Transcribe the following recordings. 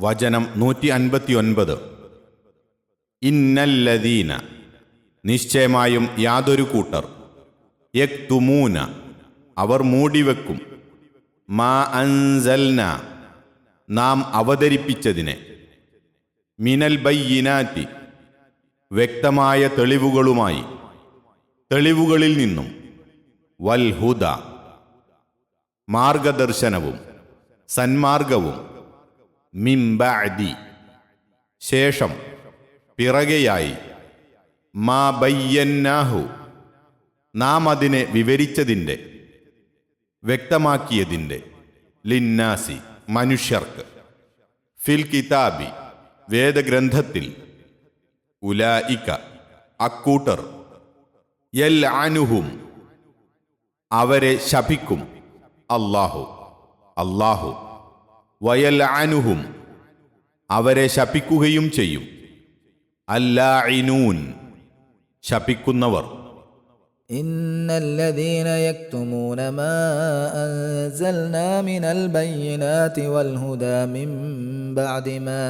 വചനം നൂറ്റി അൻപത്തിയൊൻപത് ഇന്നല്ലദീന നിശ്ചയമായും യാതൊരു കൂട്ടർ. യക്തുമൂന അവർ മൂടിവെക്കും. മാ അൻസൽന നാം അവതരിപ്പിച്ചതിനെ. മിനൽ ബയ്യിനാറ്റി വ്യക്തമായ തെളിവുകളുമായി. തെളിവുകളിൽ നിന്നും. വൽഹുദ മാർഗദർശനവും സന്മാർഗവും. മിംബഅദി ശേഷം പിറകെയായി മാ ബയ്യന്നാഹു. നാം അതിനെ വിവരിച്ചതിന്റെ വ്യക്തമാക്കിയതിന്റെ ലിന്നാസി മനുഷ്യർക്ക്. ഫിൽ കിതാബി വേദഗ്രന്ഥത്തിൽ ഉലായിക്ക അക്കൂട്ടർ എൽ അനുഹും അവരെ ശപിക്കും അള്ളാഹു അല്ലാഹു. വയൽ അനുഹും അവരെ ശപിക്കുകയും ചെയ്യും അല്ലാഇനൂൻ ശപിക്കുന്നവർ إن الذين يكتمون ما أنزلنا من البينات والهدى من بعد ما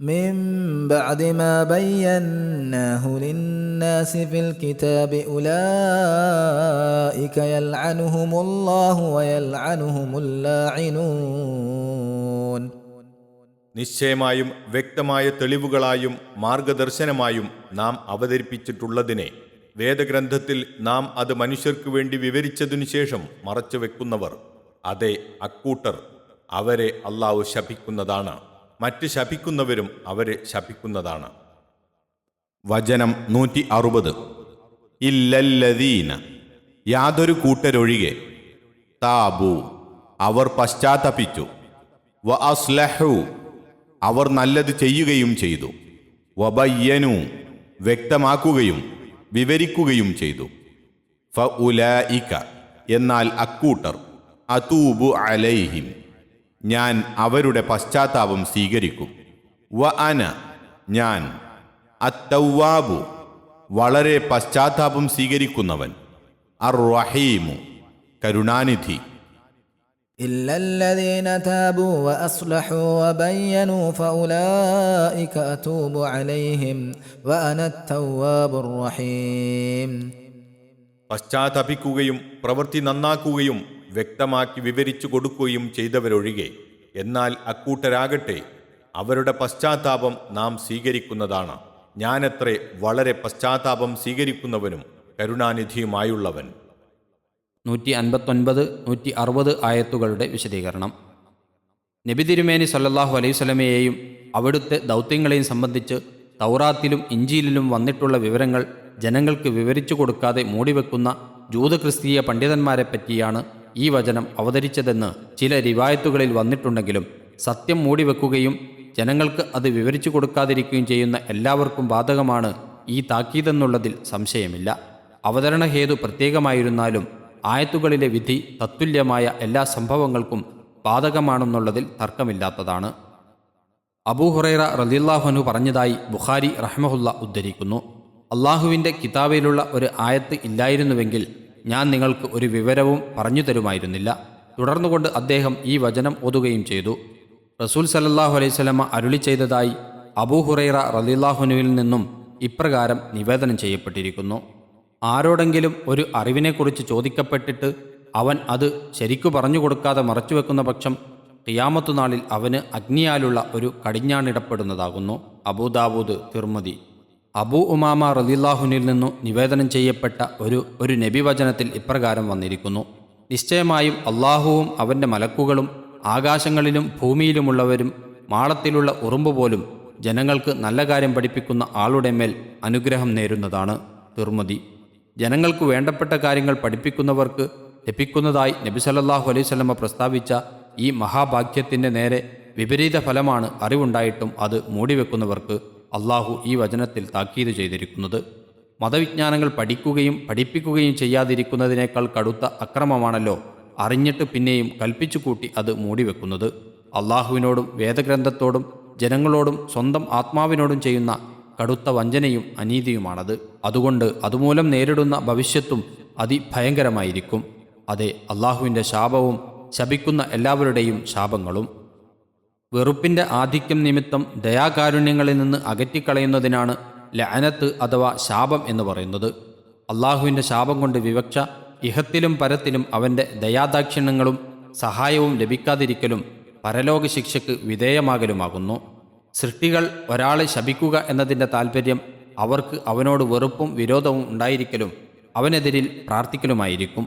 من بعد ما بيناه للناس في الكتاب أولئك يلعنهم الله ويلعنهم اللاعنون നിശ്ചയമായും വ്യക്തമായ തെളിവുകളായും മാർഗദർശനമായും നാം അവതരിപ്പിച്ചിട്ടുള്ളതിനെ വേദഗ്രന്ഥത്തിൽ നാം അത് മനുഷ്യർക്കു വേണ്ടി വിവരിച്ചതിനു ശേഷം മറച്ചു വെക്കുന്നവർ അതെ അക്കൂട്ടർ അവരെ അള്ളാഹു ശപിക്കുന്നതാണ് മറ്റ് ശപിക്കുന്നവരും അവരെ ശപിക്കുന്നതാണ്. വചനം നൂറ്റി അറുപത് ഇല്ലല്ലദീന യാതൊരു കൂട്ടരൊഴികെ. താബു അവർ പശ്ചാത്തപിച്ചു. വ അസ്ലഹു അവർ നല്ലത് ചെയ്യുകയും ചെയ്തു. വബയ്യനു വ്യക്തമാക്കുകയും വിവരിക്കുകയും ചെയ്തു. ഫ എന്നാൽ അക്കൂട്ടർ അതൂബു അലൈഹിം ഞാൻ അവരുടെ പശ്ചാത്താപം സ്വീകരിക്കും വ അന ഞാൻ അത്തവാബു വളരെ പശ്ചാത്താപം സ്വീകരിക്കുന്നവൻ അർ റഹീമു കരുണാനിധി إلا الذين تابوا وأصلحوا وبينوا فأولئك أتوب عليهم وأنا التواب الرحيم പശ്ചാത്തപിക്കുകയും പ്രവൃത്തി നന്നാക്കുകയും വ്യക്തമാക്കി വിവരിച്ചു കൊടുക്കുകയും ചെയ്തവരൊഴികെ. എന്നാൽ അക്കൂട്ടരാകട്ടെ അവരുടെ പശ്ചാത്താപം നാം സ്വീകരിക്കുന്നതാണ്. ഞാനത്രേ വളരെ പശ്ചാത്താപം സ്വീകരിക്കുന്നവനും കരുണാനിധിയുമായുള്ളവൻ. നൂറ്റി അൻപത്തൊൻപത് നൂറ്റി അറുപത് ആയത്തുകളുടെ വിശദീകരണം. നബി തിരുമേനി സല്ലല്ലാഹു അലൈഹി സ്വലമയെയും അവിടുത്തെ ദൗത്യങ്ങളെയും സംബന്ധിച്ച് തൗറാത്തിലും ഇഞ്ചിയിലും വന്നിട്ടുള്ള വിവരങ്ങൾ ജനങ്ങൾക്ക് വിവരിച്ചു കൊടുക്കാതെ മൂടിവെക്കുന്ന ജൂതക്രിസ്തീയ പണ്ഡിതന്മാരെ പറ്റിയാണ് ഈ വചനം അവതരിച്ചതെന്ന് ചില റിവായത്തുകളിൽ വന്നിട്ടുണ്ടെങ്കിലും സത്യം മൂടിവെക്കുകയും ജനങ്ങൾക്ക് അത് വിവരിച്ചു കൊടുക്കാതിരിക്കുകയും ചെയ്യുന്ന എല്ലാവർക്കും ബാധകമാണ് ഈ താക്കീതെന്നുള്ളതിൽ സംശയമില്ല. അവതരണ ഹേതു പ്രത്യേകമായിരുന്നാലും ആയത്തുകളിലെ വിധി തത്തുല്യമായ എല്ലാ സംഭവങ്ങൾക്കും ബാധകമാണെന്നുള്ളതിൽ തർക്കമില്ലാത്തതാണ്. അബൂഹുറൈറ റലില്ലാഹുനു പറഞ്ഞതായി ബുഖാരി റഹ്മഹുല്ല ഉദ്ധരിക്കുന്നു. അള്ളാഹുവിന്റെ കിതാബിലുള്ള ഒരു ആയത്ത് ഇല്ലായിരുന്നുവെങ്കിൽ ഞാൻ നിങ്ങൾക്ക് ഒരു വിവരവും പറഞ്ഞു തരുമായിരുന്നില്ല. തുടർന്നുകൊണ്ട് അദ്ദേഹം ഈ വചനം ഓതുകയും ചെയ്തു. റസൂൽ സല്ലല്ലാഹു അലൈഹി സ്വലമ അരുളി ചെയ്തതായി അബൂഹുറൈറ റലില്ലാഹുനുവിൽ നിന്നും ഇപ്രകാരം നിവേദനം ചെയ്യപ്പെട്ടിരിക്കുന്നു. ആരോടെങ്കിലും ഒരു അറിവിനെക്കുറിച്ച് ചോദിക്കപ്പെട്ടിട്ട് അവൻ അത് ശരിക്കു പറഞ്ഞു കൊടുക്കാതെ മറച്ചുവെക്കുന്ന പക്ഷം ഖിയാമത്തുനാളിൽ അവന് അഗ്നിയാലുള്ള ഒരു കടിഞ്ഞാണിടപ്പെടുന്നതാകുന്നു. അബൂദാബൂദ് തിർമതി അബൂ ഉമാമ റലില്ലാഹുനിൽ നിന്നു നിവേദനം ചെയ്യപ്പെട്ട ഒരു ഒരു നബിവചനത്തിൽ ഇപ്രകാരം വന്നിരിക്കുന്നു. നിശ്ചയമായും അള്ളാഹുവും അവന്റെ മലക്കുകളും ആകാശങ്ങളിലും ഭൂമിയിലുമുള്ളവരും മാളത്തിലുള്ള ഉറുമ്പ് പോലും ജനങ്ങൾക്ക് നല്ല കാര്യം പഠിപ്പിക്കുന്ന ആളുടെ മേൽ അനുഗ്രഹം നേരുന്നതാണ് തിർമതി. ജനങ്ങൾക്ക് വേണ്ടപ്പെട്ട കാര്യങ്ങൾ പഠിപ്പിക്കുന്നവർക്ക് ലഭിക്കുന്നതായി നബി സല്ലല്ലാഹു അലൈഹി സ്വലമ പ്രസ്താവിച്ച ഈ മഹാഭാഗ്യത്തിന്റെ നേരെ വിപരീത ഫലമാണ് അറിവുണ്ടായിട്ടും അത് മൂടിവെക്കുന്നവർക്ക് അള്ളാഹു ഈ വചനത്തിൽ താക്കീത് ചെയ്തിരിക്കുന്നത്. മതവിജ്ഞാനങ്ങൾ പഠിക്കുകയും പഠിപ്പിക്കുകയും ചെയ്യാതിരിക്കുന്നതിനേക്കാൾ കടുത്ത അക്രമമാണല്ലോ അറിഞ്ഞിട്ട് പിന്നെയും കൽപ്പിച്ചു കൂട്ടി അത് മൂടിവെക്കുന്നത്. അള്ളാഹുവിനോടും വേദഗ്രന്ഥത്തോടും ജനങ്ങളോടും സ്വന്തം ആത്മാവിനോടും ചെയ്യുന്ന കടുത്ത വഞ്ചനയും അനീതിയുമാണത്. അതുകൊണ്ട് അതുമൂലം നേരിടുന്ന ഭവിഷ്യത്തും അതിഭയങ്കരമായിരിക്കും. അതെ അള്ളാഹുവിന്റെ ശാപവും ശപിക്കുന്ന എല്ലാവരുടെയും ശാപങ്ങളും വെറുപ്പിന്റെ ആധിക്യം നിമിത്തം ദയാകാരുണ്യങ്ങളിൽ നിന്ന് അകറ്റിക്കളയുന്നതിനാണ് ലഅനത്ത് അഥവാ ശാപം എന്ന് പറയുന്നത്. അള്ളാഹുവിന്റെ ശാപം കൊണ്ട് വിവക്ഷ ഇഹത്തിലും പരത്തിലും അവന്റെ ദയാദാക്ഷിണ്യങ്ങളും സഹായവും ലഭിക്കാതിരിക്കലും പരലോക ശിക്ഷയ്ക്ക് വിധേയമാകലുമാകുന്നു. സൃഷ്ടികൾ ഒരാളെ ശപിക്കുക എന്നതിന്റെ താൽപ്പര്യം അവർക്ക് അവനോട് വെറുപ്പും വിരോധവും ഉണ്ടായിരിക്കലും അവനെതിരിൽ പ്രാർത്ഥിക്കലുമായിരിക്കും.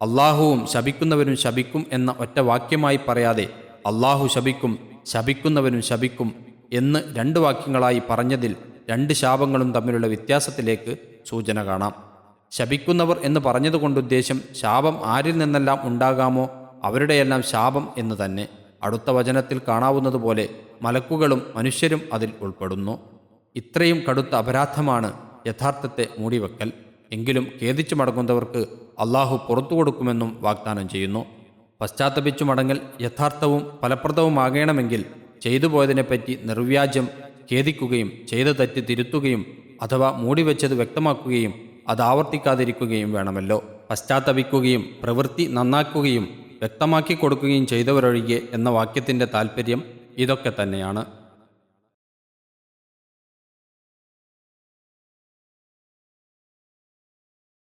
അള്ളാഹുവും ശപിക്കുന്നവരും ശപിക്കും എന്ന ഒറ്റ വാക്യമായി പറയാതെ അള്ളാഹു ശപിക്കും ശപിക്കുന്നവനും ശപിക്കും എന്ന് രണ്ട് വാക്യങ്ങളായി പറഞ്ഞതിൽ രണ്ട് ശാപങ്ങളും തമ്മിലുള്ള വ്യത്യാസത്തിലേക്ക് സൂചന കാണാം. ശപിക്കുന്നവർ എന്ന് പറഞ്ഞതുകൊണ്ട് ഉദ്ദേശം ശാപം ആരിൽ നിന്നെല്ലാം ഉണ്ടാകാമോ? അവരുടെയെല്ലാം ശാപം എന്ന് തന്നെ. അടുത്ത വചനത്തിൽ കാണാവുന്നതുപോലെ മലക്കുകളും മനുഷ്യരും അതിൽ ഉൾപ്പെടുന്നു. ഇത്രയും കടുത്ത അപരാധമാണ് യഥാർത്ഥത്തെ മൂടിവെക്കൽ. എങ്കിലും ഖേദിച്ചു മടങ്ങുന്നവർക്ക് അള്ളാഹു പുറത്തു കൊടുക്കുമെന്നും വാഗ്ദാനം ചെയ്യുന്നു. പശ്ചാത്തപിച്ചു മടങ്ങൽ യഥാർത്ഥവും ഫലപ്രദവുമാകണമെങ്കിൽ ചെയ്തു പോയതിനെപ്പറ്റി നിർവ്യാജം ഖേദിക്കുകയും ചെയ്ത തെറ്റ് തിരുത്തുകയും അഥവാ മൂടിവെച്ചത് വ്യക്തമാക്കുകയും അത് ആവർത്തിക്കാതിരിക്കുകയും വേണമല്ലോ. പശ്ചാത്തപിക്കുകയും പ്രവൃത്തി നന്നാക്കുകയും വ്യക്തമാക്കി കൊടുക്കുകയും ചെയ്തവരൊഴികെ എന്ന വാക്യത്തിന്റെ താൽപ്പര്യം ഇതൊക്കെ തന്നെയാണ്.